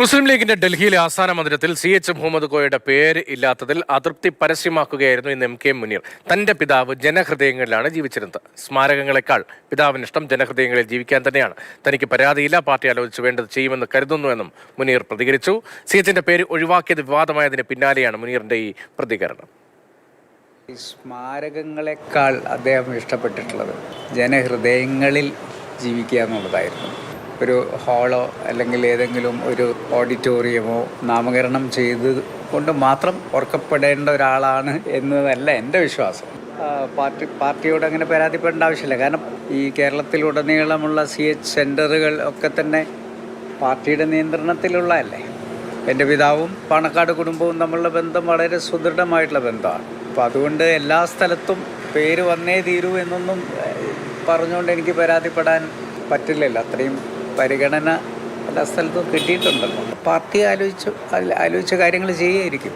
മുസ്ലിം ലീഗിന്റെ ഡൽഹിയിലെ ആസ്ഥാന മന്ദിരത്തിൽ സി എച്ച് മുഹമ്മദ് കോയയുടെ പേര് ഇല്ലാത്തതിൽ അതൃപ്തി പരസ്യമാക്കുകയായിരുന്നു ഇന്ന് എം കെ മുനീർ. തന്റെ പിതാവ് ജനഹൃദയങ്ങളിലാണ് ജീവിച്ചിരുന്നത്. സ്മാരകങ്ങളെക്കാൾ പിതാവിന് ഇഷ്ടം ജനഹൃദയങ്ങളിൽ ജീവിക്കാൻ തന്നെയാണ്. തനിക്ക് പരാതിയില്ല പാർട്ടി ആലോചിച്ച് വേണ്ടത് ചെയ്യുമെന്ന് കരുതുന്നുവെന്നും മുനീർ പ്രതികരിച്ചു. സി എച്ചിന്റെ പേര് ഒഴിവാക്കിയത് വിവാദമായതിന് പിന്നാലെയാണ് മുനീറിന്റെ ഈ പ്രതികരണം. സ്മാരകങ്ങളെക്കാൾ അദ്ദേഹം ഇഷ്ടപ്പെട്ടിട്ടുള്ളത് ജനഹൃദയങ്ങളിൽ ജീവിക്കുക എന്നുള്ളതായിരുന്നു. ഒരു ഹാളോ അല്ലെങ്കിൽ ഏതെങ്കിലും ഒരു ഓഡിറ്റോറിയമോ നാമകരണം ചെയ്ത് കൊണ്ട് മാത്രം ഓർക്കപ്പെടേണ്ട ഒരാളാണ് എന്നതല്ല എന്റെ വിശ്വാസം. പാർട്ടി പാർട്ടിയോട് അങ്ങനെ പരാതിപ്പെടേണ്ട ആവശ്യമില്ല. കാരണം ഈ കേരളത്തിലുടനീളമുള്ള സി എച്ച് സെന്ററുകൾ ഒക്കെ തന്നെ പാർട്ടിയുടെ നിയന്ത്രണത്തിലുള്ളതല്ലേ. എന്റെ പിതാവും പാണക്കാട് കുടുംബവും തമ്മിലുള്ള ബന്ധം വളരെ സുദൃഢമായിട്ടുള്ള ബന്ധമാണ്. അപ്പോൾ അതുകൊണ്ട് എല്ലാ സ്ഥലത്തും പേര് വന്നേ തീരൂ എന്നൊന്നും പറഞ്ഞുകൊണ്ട് എനിക്ക് പരാതിപ്പെടാൻ പറ്റില്ലല്ലോ. അത്രയും പരിഗണന എല്ലാ സ്ഥലത്തും കിട്ടിയിട്ടുണ്ടല്ലോ. പാർട്ടി ആലോചിച്ച് ആലോചിച്ച കാര്യങ്ങൾ ചെയ്യുമായിരിക്കും